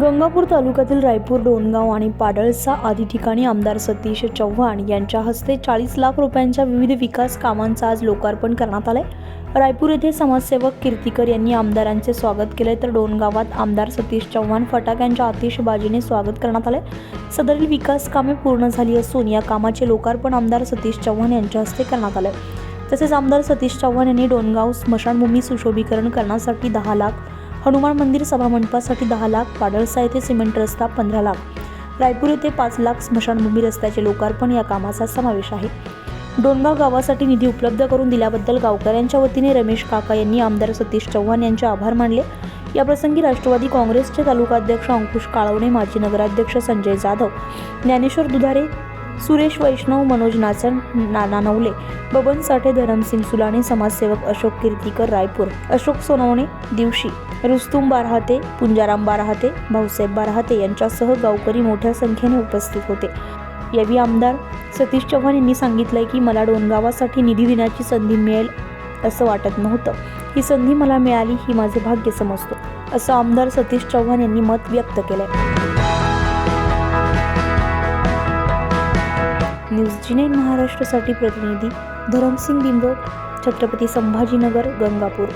गंगापूर तालुक्यातील रायपूर डोणगाव आणि पाडळसा आदी ठिकाणी आमदार सतीश चव्हाण यांच्या हस्ते चाळीस लाख रुपयांच्या विविध विकास कामांचं आज लोकार्पण करण्यात आलंय. रायपूर येथे समाजसेवक कीर्तिकर यांनी आमदारांचे स्वागत केले तर डोणगावात आमदार सतीश चव्हाण फटाक्यांच्या आतिषबाजीने स्वागत करण्यात आले सदरील विकास कामे पूर्ण झाली असून या कामाचे लोकार्पण आमदार सतीश चव्हाण यांच्या हस्ते करण्यात आले तसेच आमदार सतीश चव्हाण यांनी डोणगाव स्मशानभूमी सुशोभीकरण करण्यासाठी दहा लाख हनुमान मंदिर सभामंडपासाठी दहा लाख पाडळसा येथे सिमेंट रस्ता पंधरा लाख. रायपूर येथे पाच लाख स्मशानभूमी रस्त्याचे लोकार्पण या कामाचा समावेश आहे. डोणगाव गावासाठी निधी उपलब्ध करून दिल्याबद्दल गावकऱ्यांच्या वतीने रमेश काका यांनी आमदार सतीश चव्हाण यांचे आभार मानले. याप्रसंगी राष्ट्रवादी काँग्रेसचे तालुकाध्यक्ष अंकुश काळवणे माजी नगराध्यक्ष संजय जाधव ज्ञानेश्वर दुधारे सुरेश वैष्णव मनोज नाचन नाना नवले बबन साठे धरमसिंग सुलाणे समाजसेवक अशोक कीर्तीकर रायपूर अशोक सोनवणे दिवशी रुस्तुम बारहाते पुंजाराम बारहाते भाऊसाहेब बारहाते यांच्यासह गावकरी मोठ्या संख्येने उपस्थित होते. यावेळी आमदार सतीश चव्हाण यांनी सांगितलंय की मला डोणगावासाठी निधी देण्याची संधी मिळेल असं वाटत नव्हतं. ही संधी मला मिळाली ही माझे भाग्य समजतो असं आमदार सतीश चव्हाण यांनी मत व्यक्त केलंय. न्यूज जिनेन महाराष्ट्रासाठी प्रतिनिधी धरमसिंग बिंबट छत्रपती संभाजीनगर गंगापूर.